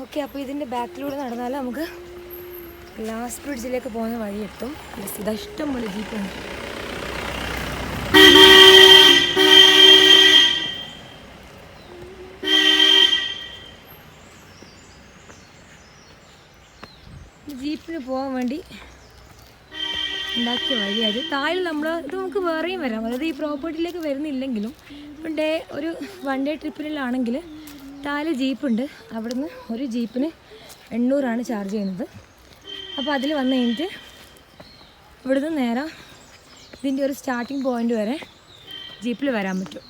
Okay അപ്പോൾ ഇതിന്റെ ബാക്കിലൂടെ നടന്നാൽ നമുക്ക് ലാസ്റ്റ് ബ്രിഡ്ജിലേക്ക് പോകുന്ന വഴി എത്തും. ഇത് ഇഷ്ടം പോലെ ജീപ്പുണ്ട് ജീപ്പിന് പോകാൻ വേണ്ടി ഉണ്ടാക്കിയ വഴിയത് താഴെ നമ്മൾ ഇത് നമുക്ക് വേറെയും വരാം. അതായത് ഈ പ്രോപ്പർട്ടിയിലേക്ക് വരുന്നില്ലെങ്കിലും ഡേ ഒരു വൺ ഡേ ട്രിപ്പിലാണെങ്കിൽ താഴെ ജീപ്പുണ്ട്. അവിടുന്ന് ഒരു ജീപ്പിന് എണ്ണൂറാണ് ചാർജ് ചെയ്യുന്നത്. അപ്പോൾ അതിൽ വന്നു കഴിഞ്ഞിട്ട് ഇവിടുന്ന് നേരെ ഇതിന്റെ ഒരു സ്റ്റാർട്ടിങ് പോയിന്റ് വരെ ജീപ്പിൽ വരാൻ പറ്റും.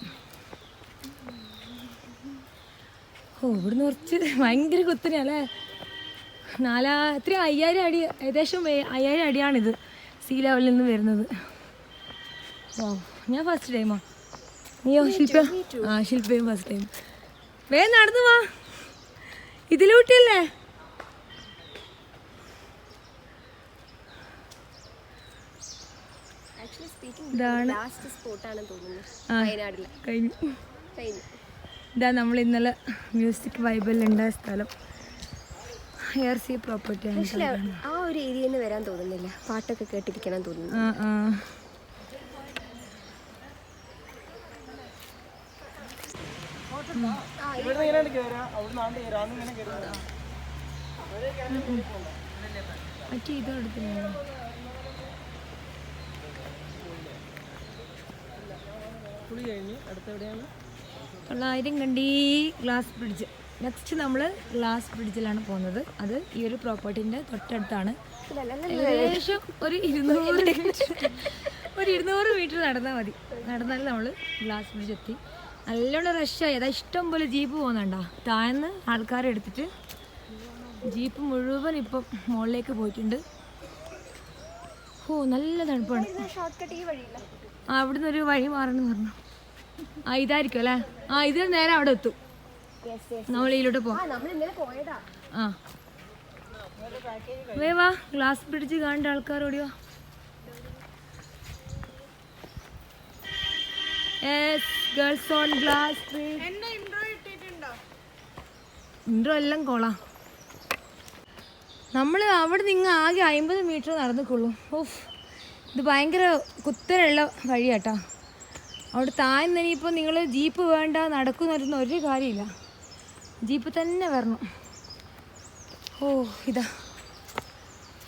ഓ ഇവിടുന്ന് കുറച്ച് ഭയങ്കര കുത്തനെയല്ലേ നാലാ എത്ര അയ്യായിരം അടി ഏകദേശം അയ്യായിരം അടിയാണിത് സീ ലെവലിൽ നിന്ന് വരുന്നത്. ഓ ഞാൻ ഫസ്റ്റ് ടൈമാ നീയോ ശില്പ? ആ ശില്പയും ഫസ്റ്റ് ടൈം വേഗം നടന്നു വാ. ഇതിലൂട്ടിയല്ലേ ഇതാണ്. കഴിഞ്ഞു. ഇതാ നമ്മൾ ഇന്നലെ മ്യൂസിക് വൈബിൽ ഉണ്ടായ സ്ഥലം. ഹെയർ സി പ്രോപ്പർട്ടിയാണ് ആ ഒരു ഏരിയയിൽ വരാൻ തോന്നുന്നില്ല. പാട്ടൊക്കെ കേട്ടിരിക്കണം തോന്നുന്നു. ആ ആ. മറ്റേ ഇതും എടുത്തില്ല തൊള്ളായിരം കണ്ടി ഗ്ലാസ് ബ്രിഡ്ജ് നെക്സ്റ്റ് നമ്മൾ ഗ്ലാസ് ബ്രിഡ്ജിലാണ് പോകുന്നത്. അത് ഈ ഒരു പ്രോപ്പർട്ടിന്റെ തൊട്ടടുത്താണ്. ഏകദേശം ഒരു ഇരുന്നൂറ് ഒരു ഇരുന്നൂറ് മീറ്റർ നടന്നാൽ മതി. നടന്നാൽ നമ്മൾ ഗ്ലാസ് ബ്രിഡ്ജ് എത്തി. നല്ലോണം റഷായി അതാ ഇഷ്ടം പോലെ ജീപ്പ് പോകുന്നുണ്ടോ? താഴ്ന്ന് ആൾക്കാരെ എടുത്തിട്ട് ജീപ്പ് മുഴുവൻ ഇപ്പം മുകളിലേക്ക് പോയിട്ടുണ്ട്. ഓ നല്ല തണുപ്പാണ്. ആ അവിടുന്ന് ഒരു വഴി മാറണമെന്ന് പറഞ്ഞു. ആ ഇതായിരിക്കും അല്ലേ? ആ ഇത് നേരെ അവിടെ എത്തും. നമ്മളിയിലോട്ട് പോവാ പോവാം. ആ. ഗ്ലാസ് പിടിച്ച് കാണേണ്ട ആൾക്കാർ ഓടിയോ? ഗേൾസ് ഓൺ ഗ്ലാസ് ഇൻട്രോ എല്ലാം കൊള്ളാം. നമ്മൾ അവിടെ നിന്ന് ആകെ അമ്പത് മീറ്റർ നടന്നിക്കുള്ളൂ. ഓഫ് ഇത് ഭയങ്കര കുത്തനുള്ള വഴിയാട്ടോ. അവിടെ താഴ്ന്ന് ഇനിയിപ്പോൾ നിങ്ങൾ ജീപ്പ് വേണ്ട നടക്കുന്ന ഒരു കാര്യമില്ല. ജീപ്പ് തന്നെ വരണം. ഓ ഇതാ.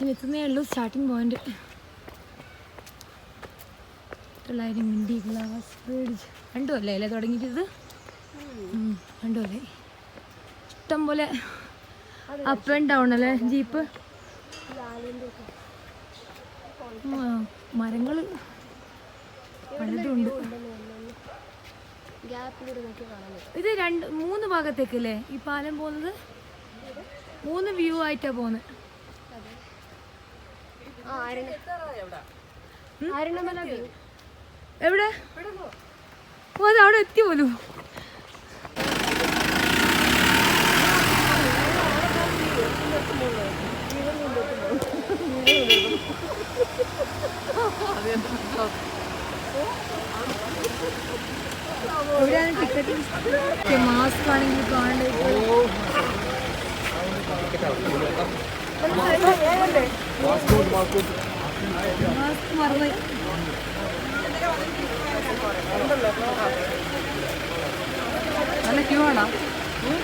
ഇനി എത്തുന്നേ ഉള്ളൂ സ്റ്റാർട്ടിങ് പോയിന്റ് തൊള്ളായിരം മിണ്ടി ഗ്ലാസ് ബ്രിഡ്ജ് രണ്ടു അല്ലേ അല്ലേ തുടങ്ങിയിട്ടത്? രണ്ടു അല്ലേ ഇഷ്ടം പോലെ അപ്പ് ആൻഡ് ഡൗൺ അല്ലേ ജീപ്പ്? മരങ്ങൾ പലതുണ്ട്. ഇത് രണ്ട് മൂന്ന് ഭാഗത്തേക്കല്ലേ ഈ പാലം പോകുന്നത്? മൂന്ന് വ്യൂ ആയിട്ടാ പോകുന്നത് ആരണമല view. എവിടെ? ഓ അത് അവിടെ എത്തി പോലും. എവിടെയാണ് ടിക്കറ്റ് മാസ്ക് ആണെങ്കിൽ കാണേണ്ടത് മാസ്ക് മറന്നു നല്ല ക്യൂ ആണോ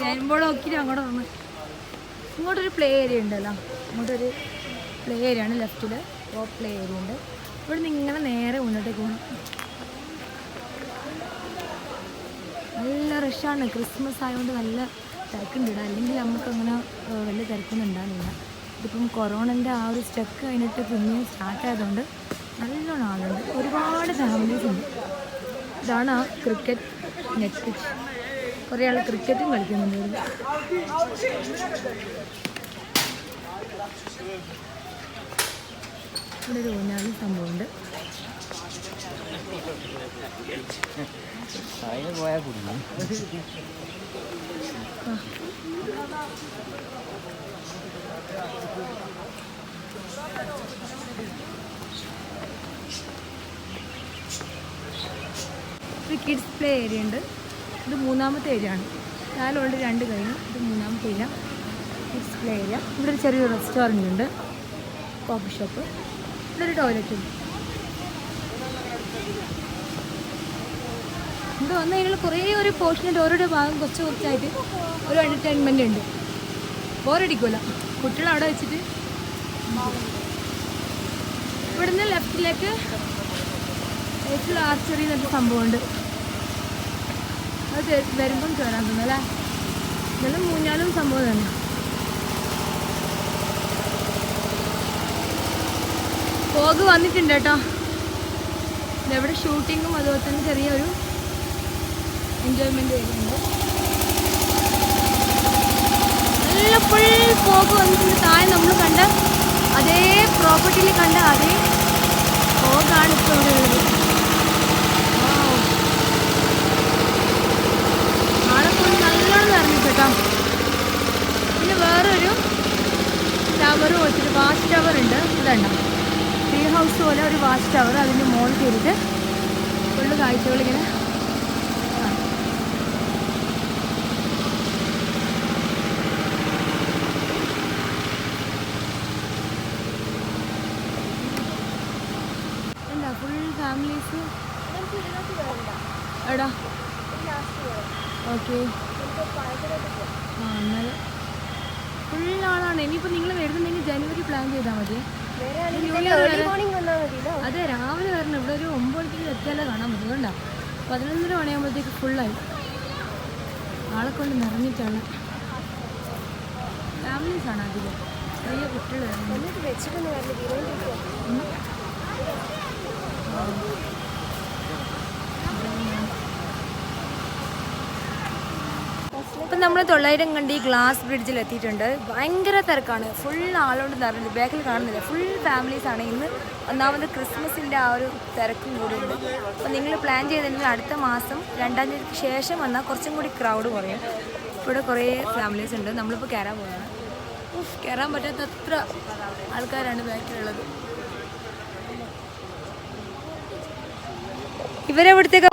സൈൻ ബോർഡ് അങ്ങോട്ട് വന്ന് ഇങ്ങോട്ടൊരു പ്ലേ ഏരിയ ഉണ്ടല്ലോ ഇങ്ങോട്ടൊരു പ്ലേ ഏരിയ ആണ് ലെഫ്റ്റിൽ ഓ പ്ലേ ഏരിയ ഉണ്ട് ഇവിടെ നിന്ന് ഇങ്ങനെ നേരെ മുന്നോട്ടേക്ക് പോകണം നല്ല റഷാണ് ക്രിസ്മസ് ആയതുകൊണ്ട് നല്ല തിരക്കുണ്ട് അല്ലെങ്കിൽ നമുക്ക് അങ്ങനെ വലിയ തിരക്കൊന്നും ഉണ്ടാകുന്നില്ല ഇതിപ്പം കൊറോണന്റെ ആ ഒരു സ്റ്റക്ക് കഴിഞ്ഞിട്ട് പിന്നെ സ്റ്റാർട്ട് ആയതുകൊണ്ട് നല്ലോണം ആളുണ്ട്. ഒരുപാട് ഫാമിലീസ് ഉണ്ട്. ഇതാണ് ആ ക്രിക്കറ്റ് നെറ്റ് പിച്ച് കുറേ ആൾ ക്രിക്കറ്റും കളിക്കുന്നുണ്ട് ഇവിടെ. ഒരു ഊഞ്ഞാലും സംഭവമുണ്ട്. പോയാൽ കിഡ്സ് പ്ലേ ഏരിയ ഉണ്ട്. ഇത് മൂന്നാമത്തെ ഏരിയ ആണ്. കാലമുണ്ട് രണ്ട് കഴിഞ്ഞു. ഇത് മൂന്നാമത്തെ ഏരിയ കിഡ്സ് പ്ലേ ഏരിയ ഇവിടെ ഒരു ചെറിയൊരു റെസ്റ്റോറന്റ് ഉണ്ട്. കോഫി ഷോപ്പ് ഇവിടെ ഒരു ടോയ്ലറ്റ് ഉണ്ട്. ഇവിടെ വന്നു കഴിഞ്ഞാൽ കുറേ ഒരു പോർഷനിൽ ഓരോരോ ഭാഗം കുറച്ച് കുറച്ചായിട്ട് ഒരു എന്റർടൈൻമെന്റ് ഉണ്ട്. ബോറടിക്കൂല കുട്ടികൾ അവിടെ വെച്ചിട്ട് ഇവിടുന്ന് ലെഫ്റ്റിലേക്ക് ഏറ്റവും ആർച്ചറി എന്നൊരു സംഭവമുണ്ട്. വരുമ്പം കയറാൻ തോന്നുന്നു അല്ലേ? ഇതെല്ലാം മൂഞ്ഞാലും സംഭവം തന്നെ. പോക് വന്നിട്ടുണ്ട് കേട്ടോ. ഇതെവിടെ ഷൂട്ടിങ്ങും അതുപോലെ തന്നെ ചെറിയൊരു എൻജോയ്മെന്റ് വരുന്നുണ്ട് നല്ല ഫുൾ പോക്ക് വന്നിട്ടുണ്ട്. താഴെ നമ്മൾ കണ്ട അതേ പ്രോപ്പർട്ടിയിൽ കണ്ട അതേ പോകാണ് ഇപ്പോൾ ഇവിടെ ഉള്ളത്. നല്ലോണം നിറഞ്ഞു കേട്ടോ പിന്നെ വേറൊരു ടവർ വെച്ചിട്ട് വാച്ച് ടവർ ഉണ്ട് ഇതുണ്ടോ? ട്രീ ഹൗസ് പോലെ ഒരു വാച്ച് ടവർ അതിന്റെ മുകളിൽ കയറിയിട്ട് ഫുള്ള് കാഴ്ചകളിങ്ങനെ ഫാമിലീസ്? എടാ. ഓക്കെ. ഫുൾ ആളാണ് ഇനിയിപ്പോൾ നിങ്ങൾ വരുന്നുണ്ടെങ്കിൽ ജനുവരി പ്ലാൻ ചെയ്താൽ മതി. അതെ രാവിലെ വരണം. ഇവിടെ ഒരു ഒമ്പത് എത്തിയാലേ കാണാൻ പറ്റും കണ്ടോ? പതിനൊന്നര മണിയാകുമ്പോഴത്തേക്ക് ഫുള്ളായി ആളെ കൊണ്ട് നിറഞ്ഞിട്ടാണ്. ഫാമിലീസ് ആണ് അധികം. ചെറിയ കുട്ടികൾ വെച്ചിട്ടൊന്നും ഇപ്പം നമ്മൾ തൊള്ളായിരം കണ്ടി ഗ്ലാസ് ബ്രിഡ്ജിൽ എത്തിയിട്ടുണ്ട്. ഭയങ്കര തിരക്കാണ്. ഫുൾ ആളുകൊണ്ട് നിറഞ്ഞത് ബാക്കിൽ കാണുന്നില്ല. ഫുൾ ഫാമിലീസ് ആണ്. ഇന്ന് ഒന്നാമത് ക്രിസ്മസിന്റെ ആ ഒരു തിരക്കും കൂടി ഉണ്ട്. അപ്പോൾ നിങ്ങൾ പ്ലാൻ ചെയ്തിട്ടുണ്ടെങ്കിൽ അടുത്ത മാസം രണ്ടാം തീയതിക്ക് ശേഷം വന്നാൽ കുറച്ചും കൂടി ക്രൗഡ് കുറയും. ഇവിടെ കുറേ ഫാമിലീസ് ഉണ്ട്. നമ്മളിപ്പോൾ കയറാൻ ഉഫ്, കയറാൻ പറ്റാത്തത്ര ആൾക്കാരാണ് ബാക്കിലുള്ളത്. ഇവരെവിടത്തേക്ക്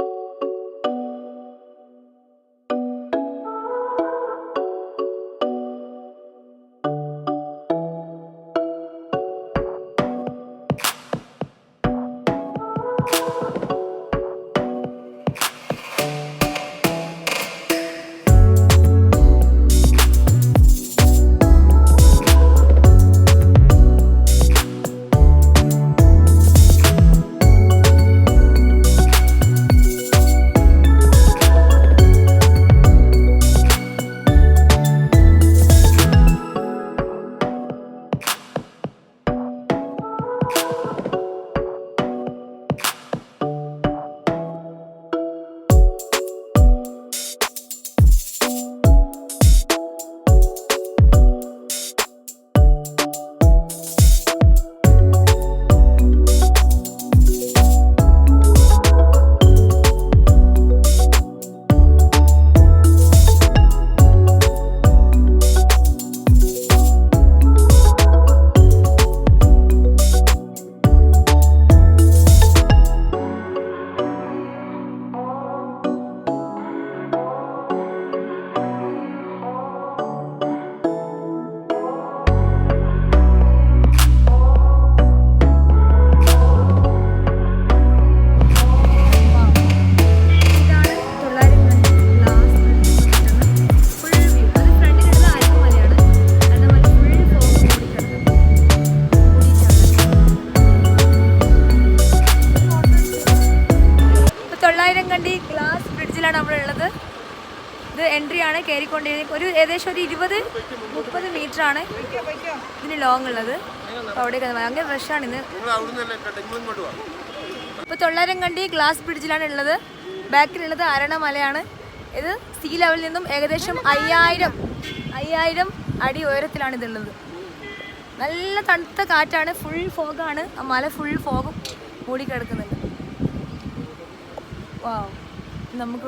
ആണ് ഒരു ഏകദേശം ഒരു ഇരുപത് മുപ്പത് മീറ്റർ ആണ് ഇതിന് ലോങ് ഉള്ളത്. അപ്പോൾ അവിടേക്ക് ഭയങ്കര ഫ്രഷാണ് ഇന്ന്. ഇപ്പോൾ തൊള്ളായിരം കണ്ടി? ഗ്ലാസ് ബ്രിഡ്ജിലാണ് ഉള്ളത്. ബാക്കിലുള്ളത് അരണമലയാണ്. ഇത് സീ ലെവലിൽ നിന്നും ഏകദേശം അയ്യായിരം അയ്യായിരം അടി ഉയരത്തിലാണ് ഇതുള്ളത്. നല്ല തണുത്ത കാറ്റാണ്. ഫുൾ ഫോഗാണ് ആ മല ഫുൾ ഫോഗും മൂടിക്കിടക്കുന്നുണ്ട്. വാ നമുക്ക്